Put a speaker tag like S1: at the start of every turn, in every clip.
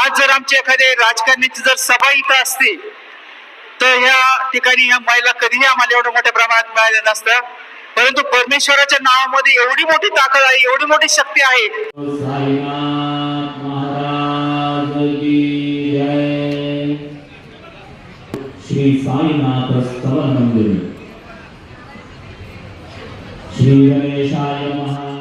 S1: आज जर आमची एखाद्या राजकारण्याची जर सभा इथं असती तर ह्या ठिकाणी ह्या महिला कधीही आम्हाला एवढ्या मोठ्या प्रमाणात मिळाल्या नसतं. परंतु परमेश्वराच्या नावामध्ये एवढी मोठी ताकद आहे एवढी मोठी शक्ती आहे.
S2: श्री साईनाथ स्तवन मंदिर. श्री गणेशाय महा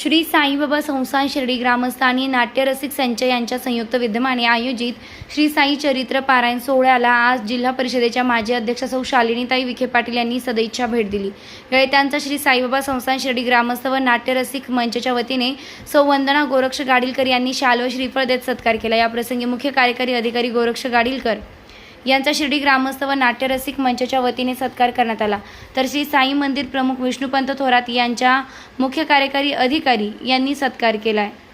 S3: श्री साईबाबा संस्थान शिर्डी ग्रामस्थ आणि नाट्यरसिक संचय यांच्या संयुक्त विद्यमाने आयोजित श्री साई चरित्र पारायण सोहळ्याला आज जिल्हा परिषदेच्या माजी अध्यक्षा सौ शालिनीताई विखे पाटील यांनी सदैच्छा भेट दिली. यावेळी त्यांचा श्री साईबाबा संस्थान शिर्डी ग्रामस्थ व नाट्यरसिक मंचच्या वतीने सौ वंदना गोरक्ष गाडीलकर यांनी शाल व श्रीफळ देत सत्कार केला. याप्रसंगी मुख्य कार्यकारी अधिकारी गोरक्ष गाडीलकर यांचा शिर्डी ग्रामस्थ व नाट्यरसिक मंचाच्या वतीने सत्कार करण्यात आला. तर श्री साई मंदिर प्रमुख विष्णुपंत थोरात यांच्या मुख्य कार्यकारी अधिकारी यांनी सत्कार केला आहे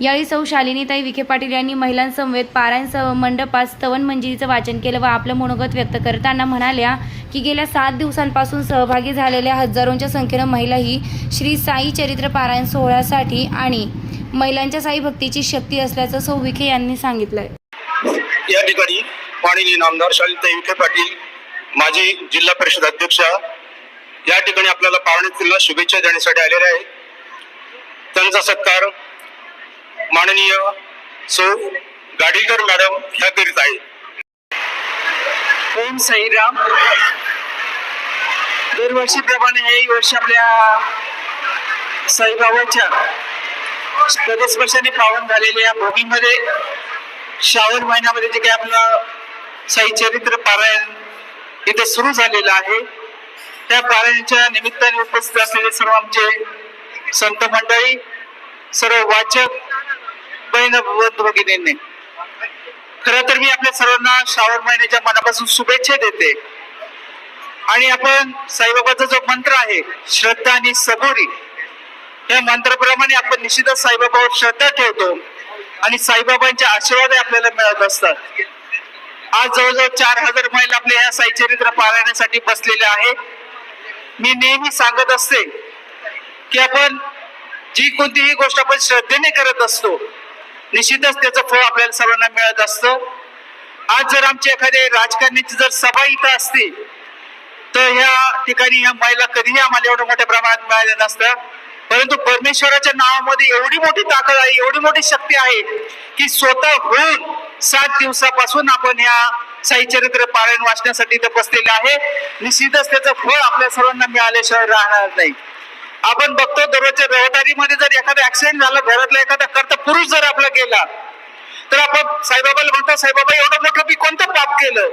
S3: यावेळी सौ शालिनीताई विखे पाटील यांनी महिलांसमवेत पारायण स मंडपात स्तवन मंजिरीचं वाचन केलं व आपलं मनोगत व्यक्त करताना म्हणाल्या की गेल्या सात दिवसांपासून सहभागी झालेल्या हजारोंच्या संख्येनं महिला ही श्री साई चरित्र पारायण सोहळ्यासाठी आणि महिलांच्या साई भक्तीची शक्ती असल्याचं सौ विखे यांनी सांगितलंय.
S4: या ठिकाणी माननीय नामदार शालिता विखे पाटील माजी जिल्हा परिषद अध्यक्षा या ठिकाणी आपल्याला पावणेतीला शुभेच्छा देण्यासाठी आलेल्या आहेत. त्यांचा सत्कार माननीय सौ गाडीकर मॅडम ह्या करीत आहे
S1: ओम साईराम. दरवर्षीप्रमाणे हे वर्षी आपल्या साईबाबाच्या पदस्पर्शाने पावन झालेल्या भूमीमध्ये श्रावण महिन्यामध्ये जे काही आपलं साई चरित्र पारायण इथे सुरू झालेलं आहे. त्या पारायणाच्या निमित्ताने उपस्थित असलेले सर्व आमचे संत मंडळी सर्व वाचक बहीण बंधू भगिनींनी. खर तर मी आपल्या सर्वांना श्रावण महिन्याच्या मनापासून शुभेच्छा देते. आणि आपण साईबाबाचा जो मंत्र आहे श्रद्धा आणि सबुरी या मंत्राप्रमाणे आपण निश्चितच साईबाबावर श्रद्धा ठेवतो आणि साईबाबांचे आशीर्वाद आपल्याला मिळत असतात. आज जवळजवळ चार हजार महिला आपल्या ह्या साईचरित्र पाळण्यासाठी बसलेल्या आहेत. मी नेहमी सांगत असते की आपण जी कोणतीही गोष्ट आपण श्रद्धेने करत असतो निश्चितच त्याचं फळ आपल्याला सर्वांना मिळत असतं. आज जर आमची एखाद्या राजकारण्याची जर सभा इथं असती तर ह्या ठिकाणी ह्या महिला कधीही आम्हाला एवढ्या मोठ्या प्रमाणात मिळाल्या नसत्या. परंतु परमेश्वराच्या नावामध्ये एवढी मोठी ताकद आहे एवढी मोठी शक्ती आहे की स्वतः होऊन सात दिवसापासून आपण ह्या साई चरित्र पारायण वाचण्यासाठी इथं बसलेले आहे. निश्चितच त्याचं फळ आपल्या सर्वांना मिळाल्याशिवाय राहणार नाही. आपण बघतो दररोजच्या रहदारीमध्ये जर एखादा ऍक्सिडेंट झाला घरातला एखादा कर्त पुरुष जर आपला गेला तर आपण साईबाबाला म्हणतो साईबाबा एवढं मोठं मी कोणतं पाप केलं?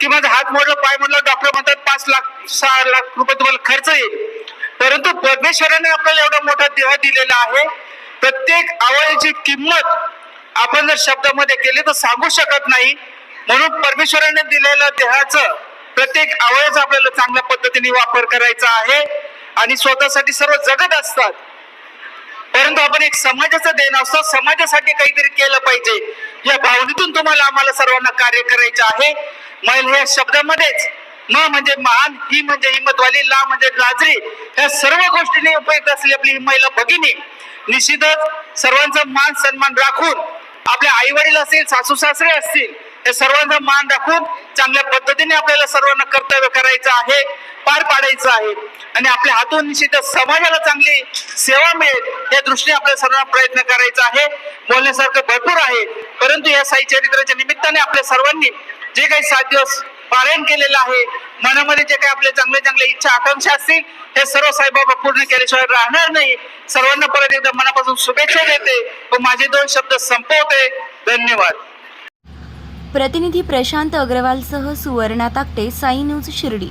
S1: की माझा हात मोडलं पाय मोडलं डॉक्टर म्हणतात पाच लाख सहा लाख रुपये तुम्हाला खर्च येईल. परंतु परमेश्वराने आपल्याला एवढा मोठा देह दिलेला आहे. प्रत्येक आवयाची किंमत आपण जर शब्दामध्ये केले तर सांगू शकत नाही. म्हणून परमेश्वराने दिलेल्या देहाचं प्रत्येक अवयच आपल्याला चांगल्या पद्धतीने वापर करायचा आहे. आणि स्वतःसाठी सर्व जगत असतात. परंतु आपण एक समाजाचा देण असतो. समाजासाठी काहीतरी केलं पाहिजे. या भावनेतून तुम्हाला आम्हाला सर्वांना कार्य करायचं आहे. महिला या शब्दामध्येच. म म्हणजे महान ही म्हणजे हिंमतवाली ला म्हणजे लाजरी. ह्या सर्व गोष्टींनी उपयुक्त असली आपली ही महिला भगिनी. निश्चितच सर्वांचा मान सन्मान राखून आपल्या आई वडील असतील सासू सासरे असतील हे सर्वांचा मान राखून चांगल्या पद्धतीने आपल्याला सर्वांना कर्तव्य करायचं आहे पार पाडायचं आहे. आणि आपल्या हातून निश्चित समाजाला चांगली सेवा मिळेल या दृष्टीने आपल्या सर्वांना प्रयत्न करायचा आहे. बोलण्यासारखं भरपूर आहे. परंतु या साई चरित्राच्या निमित्ताने आपल्या सर्वांनी जे काही सात दिवस पारायण केलेलं आहे. मनामध्ये जे काही आपले चांगले चांगले इच्छा आकांक्षा असतील हे सर्व साईबाबा पूर्ण केल्याशिवाय राहणार नाही. सर्वांना परत एकदा मनापासून शुभेच्छा देते. व माझे दोन शब्द संपवते. धन्यवाद.
S3: प्रतिनिधी प्रशांत अग्रवालसह सुवर्णा ताकटे साई न्यूज शिर्डी.